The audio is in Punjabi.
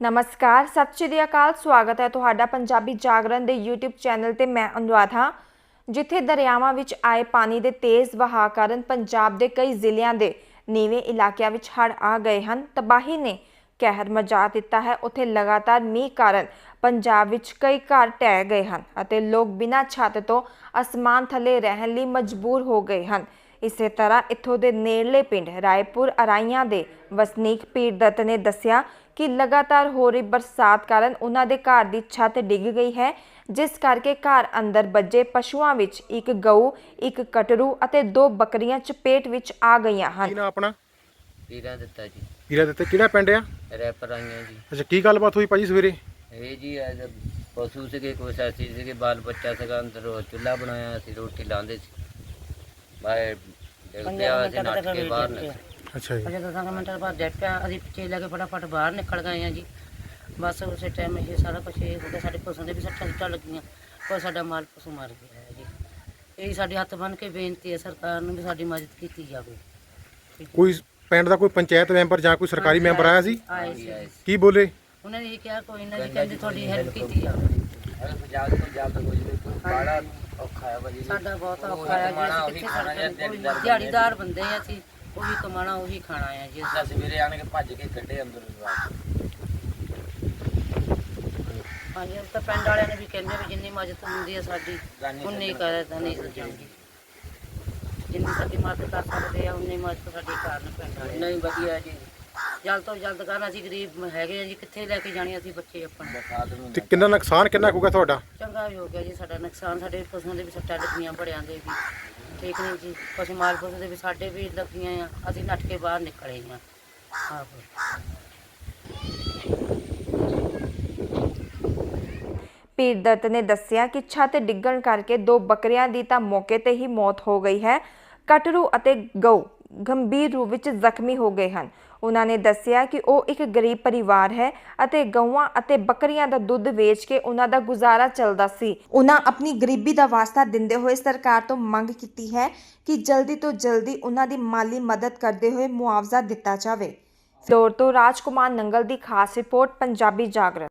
ਨਮਸਕਾਰ, ਸਤਿ ਸ਼੍ਰੀ ਅਕਾਲ, ਸਵਾਗਤ ਹੈ ਤੁਹਾਡਾ ਪੰਜਾਬੀ ਜਾਗਰਣ ਦੇ YouTube ਚੈਨਲ ਤੇ ਮੈਂ ਅਨੁਰਾਧ। ਹਾਂ ਜਿੱਥੇ ਦਰਿਆਵਾਂ ਵਿੱਚ ਆਏ ਪਾਣੀ ਦੇ ਤੇਜ਼ ਵਹਾਅ ਕਾਰਨ ਪੰਜਾਬ ਦੇ ਕਈ ਜ਼ਿਲ੍ਹਿਆਂ ਦੇ ਨੀਵੇਂ ਇਲਾਕਿਆਂ ਵਿੱਚ ਹੜ੍ਹ ਆ ਗਏ ਹਨ। ਤਬਾਹੀ ਨੇ ਕਹਿਰ ਮਚਾ ਦਿੱਤਾ ਹੈ। ਉੱਥੇ ਲਗਾਤਾਰ ਮੀਂਹ ਕਾਰਨ ਪੰਜਾਬ ਵਿੱਚ ਕਈ ਘਰ ਢਹਿ ਗਏ ਹਨ ਅਤੇ ਲੋਕ ਬਿਨਾਂ ਛੱਤ ਤੋਂ ਅਸਮਾਨ ਥੱਲੇ ਰਹਿਣ ਲਈ ਮਜਬੂਰ ਹੋ ਗਏ ਹਨ। ਇਸੇ ਤਰ੍ਹਾਂ ਇੱਥੋਂ ਦੇ ਨੇੜਲੇ ਪਿੰਡ ਰਾਏਪੁਰ ਅਰਾਈਆਂ ਦੇ ਵਸਨੀਕ ਪੀਰ ਦੱਤ ਨੇ ਦੱਸਿਆ ਕਿ ਲਗਾਤਾਰ ਹੋ ਰਹੀ ਬਰਸਾਤ ਕਾਰਨ ਉਹਨਾਂ ਦੇ ਘਰ ਦੀ ਛੱਤ ਡਿੱਗ ਗਈ ਹੈ ਜਿਸ ਕਰਕੇ ਘਰ ਅੰਦਰ ਬੱਜੇ ਪਸ਼ੂਆਂ ਵਿੱਚ ਇੱਕ ਗਊ ਇੱਕ ਕਟਰੂ ਅਤੇ ਦੋ ਬੱਕਰੀਆਂ ਚਪੇਟ ਵਿੱਚ ਆ ਗਈਆਂ ਕੀ ਹਨ ਨਾ ਆਪਣਾ? ਵੀਰਾਂ ਦਿੱਤਾ ਜੀ। ਵੀਰਾ ਦਿੱਤੇ। ਕਿਹੜਾ ਪਿੰਡ ਆ? ਰੈਪਰ ਆਈਆਂ ਜੀ। ਅੱਛਾ ਕੀ ਗੱਲਬਾਤ ਹੋਈ ਭਾਜੀ ਸਵੇਰੇ? ਇਹ ਜੀ ਅੱਜ ਪਸ਼ੂ ਸੀਗੇ ਕੁਛ ਅਸੀਂ ਸੀਗੇ ਬਾਲ ਬੱਚਾ ਸੀਗਾ ਅੰਦਰ ਚੁੱਲ੍ਹਾ ਬਣਾਇਆ ਸੀ ਰੋਟੀ ਲਾਉਂਦੇ ਸੀ। ਬਾਹਰ ਡਿੱਗ ਪਿਆ ਅਸੀਂ ਨੱਠ ਕੇ ਬਾਹਰ ਨਿਕਲੇ। ਅੱਛਾ ਜੀ। ਅਜੇ ਦਸਾਂ ਕੁ ਮਿੰਟਾਂ ਬਾਅਦ ਜੱਟ ਪਿਆ ਅਸੀਂ ਪਿੱਛੇ ਲੈ ਕੇ ਫਟਾਫਟ ਬਾਹਰ ਨਿਕਲ ਗਏ ਆ ਜੀ। ਬਸ ਉਸੇ ਟਾਈਮ ਇਹ ਸਾਰਾ ਕੁਛ ਇਹ ਹੋ ਗਿਆ ਸਾਡੇ ਪਸ਼ੂਆਂ ਦੇ ਵੀ ਸੱਟਾਂ ਸੁੱਟਾਂ ਲੱਗੀਆਂ ਪਰ ਸਾਡਾ ਮਾਲ ਪਸ਼ੂ ਮਰ ਗਿਆ ਹੈ ਜੀ। ਇਹ ਸਾਡੇ ਹੱਥ ਬੰਨ ਕੇ ਬੇਨਤੀ ਹੈ ਸਰਕਾਰ ਨੂੰ ਵੀ ਸਾਡੀ ਮਦਦ ਕੀਤੀ ਜਾਵੇ। ਕੋਈ ਪਿੰਡ ਦਾ ਕੋਈ ਪੰਚਾਇਤ ਮੈਂਬਰ ਜਾਂ ਕੋਈ ਸਰਕਾਰੀ ਮੈਂਬਰ ਆਇਆ ਸੀ? ਆਏ ਸੀ ਕੀ ਬੋਲੇ? ਉਹਨਾਂ ਨੇ ਇਹ ਕਿਹਾ ਕੋਈ ਨਾ ਜੀ ਕਹਿੰਦੇ ਤੁਹਾਡੀ ਹੈਲਪ ਕੀਤੀ ਜਾਵੇ। ਪੰਜਾਬ ਤੋਂ ਜਲਦ ਹੋ ਜਵੇ ਬੜਾ ਔਖਾ ਹੈ ਭਾਜੀ ਸਾਡਾ ਬਹੁਤ ਔਖਾ ਹੈ ਜੀ ਅਸੀਂ ਕਿੱਥੇ ਸੜਕਾਂ ਕੋਈ ਦਿਹਾੜੀਦਾਰ ਬੰਦੇ ਆ ਅਸੀਂ ਉਹੀ ਕਮਾਣਾ ਉਹੀ ਖਾਣਾ ਹੈ ਜੀ। ਜਿੱਦਾਂ ਸਵੇਰੇ ਆਣ ਕੇ ਭੱਜ ਕੇ ਕੱਢੇ ਅੰਦਰ ਹਾਂਜੀ ਅਸੀਂ ਤਾਂ ਪਿੰਡ ਵਾਲਿਆਂ ਨੇ ਵੀ ਕਹਿੰਦੇ ਵੀ ਜਿੰਨੀ ਮਦਦ ਹੁੰਦੀ ਹੈ ਸਾਡੀ ਉਨੀ ਨਹੀਂ ਜਿੰਨੀ ਸਾਡੀ ਮਦਦ ਕਰ ਸਕਦੇ ਆ ਉਨੀ ਮਦਦ ਸਾਡੀ ਕਾਰਨ ਪਿੰਡ ਵਾਲੇ ਨਹੀਂ ਵਧੀਆ ਜੀ। ਜਲਦ ਤੋਂ ਜਲਦ ਕਰਨ ਅਸੀਂ ਗਰੀਬ ਹੈਗੇ ਆ ਜੀ ਕਿੱਥੇ ਲੈ ਕੇ ਜਾਣੇ ਅਸੀਂ ਬੱਚੇ ਆਪਣੇ ਤੇ ਕਿੰਨਾ ਨੁਕਸਾਨ ਕਿੰਨਾ ਕੁ ਹੋਗਾ ਤੁਹਾਡਾ? ਚੰਗਾ ਵੀ ਹੋ ਗਿਆ ਜੀ ਸਾਡਾ ਨੁਕਸਾਨ ਸਾਡੇ ਪਸ਼ੂਆਂ ਦੇ ਵੀ ਸੱਟਾਂ ਲੱਗੀਆਂ ਬੜਿਆਂ ਦੇ ਵੀ। ਠੀਕ ਨਹੀਂ ਜੀ ਪਸ਼ੂ ਮਾਲ ਪਸ਼ੂ ਦੇ ਵੀ ਸਾਡੇ ਵੀ ਲੱਗੀਆਂ ਆ ਅਸੀਂ ਨੱਠ ਕੇ ਬਾਹਰ ਨਿਕਲੇ ਆ। ਆਹੋ। ਪੀਰ ਦੱਤ ਨੇ ਦੱਸਿਆ ਕਿ ਛੱਤ ਡਿੱਗਣ ਕਰਕੇ ਦੋ ਬੱਕਰੀਆਂ ਦੀ ਤਾਂ ਮੌਕੇ ਤੇ ਹੀ ਮੌਤ ਹੋ ਗਈ ਹੈ। ਕਟਰੂ ਅਤੇ ਗਊ ਗੰਭੀਰ ਰੂਪ ਵਿੱਚ ਜ਼ਖਮੀ ਹੋ ਗਏ ਹਨ। ਉਹਨਾਂ ਨੇ ਦੱਸਿਆ ਕਿ ਉਹ ਇੱਕ ਗਰੀਬ ਪਰਿਵਾਰ ਹੈ ਅਤੇ ਗਊਆਂ ਅਤੇ ਬੱਕਰੀਆਂ ਦਾ ਦੁੱਧ ਵੇਚ ਕੇ ਉਹਨਾਂ ਦਾ ਗੁਜ਼ਾਰਾ ਚੱਲਦਾ ਸੀ। ਉਹਨਾਂ ਆਪਣੀ ਗਰੀਬੀ ਦਾ ਵਾਸਤਾ ਦਿੰਦੇ ਹੋਏ ਸਰਕਾਰ ਤੋਂ ਮੰਗ ਕੀਤੀ ਹੈ ਕਿ ਜਲਦੀ ਤੋਂ ਜਲਦੀ ਉਹਨਾਂ ਦੀ ਮਾਲੀ ਮਦਦ ਕਰਦੇ ਹੋਏ ਮੁਆਵਜ਼ਾ ਦਿੱਤਾ ਜਾਵੇ। ਦੌਰ ਤੋਂ ਰਾਜਕੁਮਾਰ ਨੰਗਲ ਦੀ ਖਾਸ ਰਿਪੋਰਟ ਪੰਜਾਬੀ ਜਾਗਰਣ।